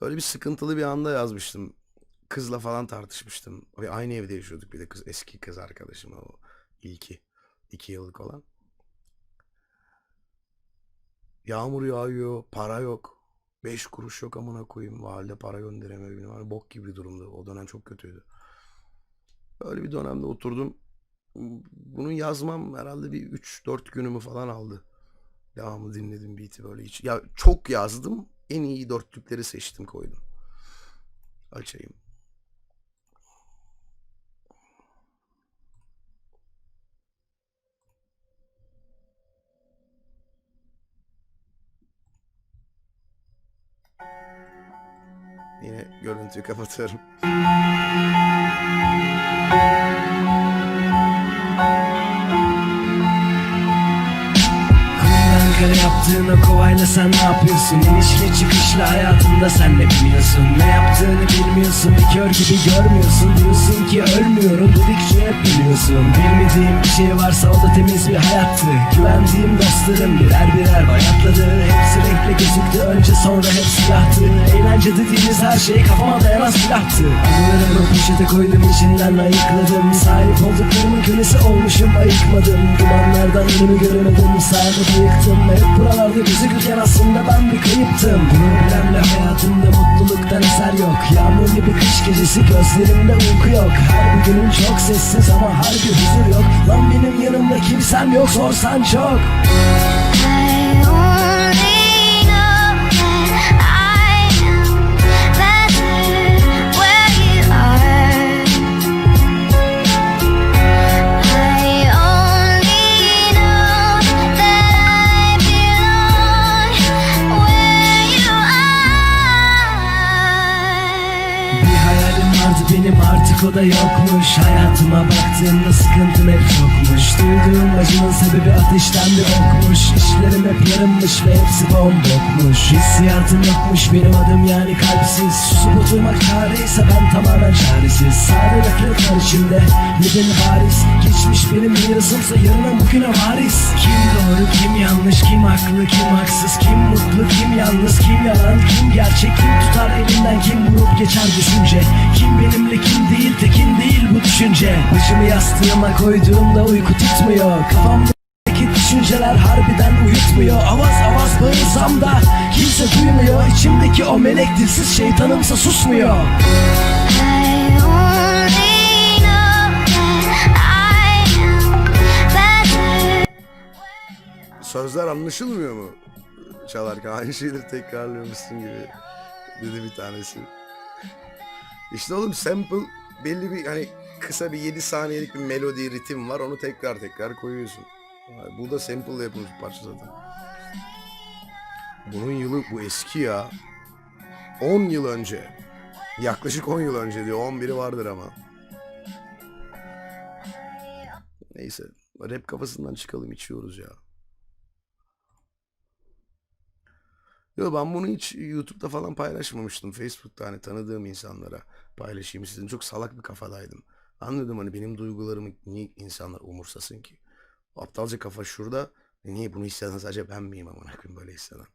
Öyle bir sıkıntılı bir anda yazmıştım. Kızla falan tartışmıştım. Ve aynı evde yaşıyorduk bir de kız eski kız arkadaşım o ilki. iki yıllık olan. Yağmur yağıyor, para yok. Beş kuruş yok amına koyayım. Valide para gönderemiyor. Hani bok gibi bir durumdu. O dönem çok kötüydü. Öyle bir dönemde oturdum. Bunu yazmam herhalde bir 3-4 günümü falan aldı. Devamlı dinledim beat'i böyle hiç. Ya çok yazdım. En iyi dörtlükleri seçtim koydum. Açayım. Yine görüntüyü kapatıyorum. Ankara yaptığın o kovayla sen ne yapıyorsun? İnişle çıkışla hayatında sen ne biliyorsun? Ne yaptığını bilmiyorsun. Bir kör gibi görmüyorsun. Diyorsun ki ölmüyorum. Dedikçe hep biliyorsun. Bilmediğim bir şey varsa o da temiz bir hayattı. Güvendiğim dostlarım birer birer bayatladı. Hepsi renkli gözüktü. Önce sonra hep silahtı Eğlence dediğimiz her şey kafama dayanan silahtı. Anılarımı poşete koydum. İçinden ayıkladım. Sahip olduklarımın kölesi olmuşum ayıkmadım. Dumanlardan önümü göremedim. Saymadı yıktım Hep buralarda gözükürken aslında ben bir kayıptım. Problemle hayatımda mutluluktan eser yok. Yağmurlu bir kış gecesi gözlerimde uyku yok. Her bir günüm çok sessiz ama her bir huzur yok. Lan benim yanımda kimsem yok sorsan çok benim artık o da yokmuş Hayatıma baktığımda sıkıntım hep çokmuş. Duyduğum acının sebebi ateşten bir okmuş İşlerim hep yarınmış ve hepsi bombokmuş. Hissiyatım yokmuş benim adım yani kalpsiz. Susup oturmak çareyse ben tamamen çaresiz. Sade nefret var içimde nedeni bariz? Geçmiş benim mirasımsa yarına bugüne varis. Kim doğru kim yanlış kim haklı kim haksız? Kim mutlu kim yalnız? Kim yalan kim gerçek? Kim tutar elinden kim vurup geçer düşünce? Kim benimle düşünce Başımı yastığıma koyduğumda uyku tutmuyor Kafamdaki düşünceler harbiden uyutmuyor Avaz avaz bağırsam da kimse duymuyor İçimdeki o melek dilsiz şeytanımsa susmuyor. Sözler anlaşılmıyor mu? Çalarken aynı şeyleri tekrarlıyormuşsun gibi dedi bir tanesi. İşte oğlum sample belli bir hani kısa bir 7 saniyelik bir melodi ritim var onu tekrar tekrar koyuyorsun. Bu da sample yapılmış bir parça zaten. Bunun yılı bu eski ya. 10 yıl önce. Yaklaşık 10 yıl önce diyor. 11'i vardır ama. Neyse. Rap kafasından çıkalım içiyoruz ya. Yo ben bunu hiç YouTube'da falan paylaşmamıştım. Facebook'ta hani tanıdığım insanlara paylaşayım istedim. Çok salak bir kafadaydım. Anladım hani benim duygularımı niye insanlar umursasın ki? Aptalca kafa şurada. E niye bunu hisseden sadece ben miyim amına koyayım böyle hisseden?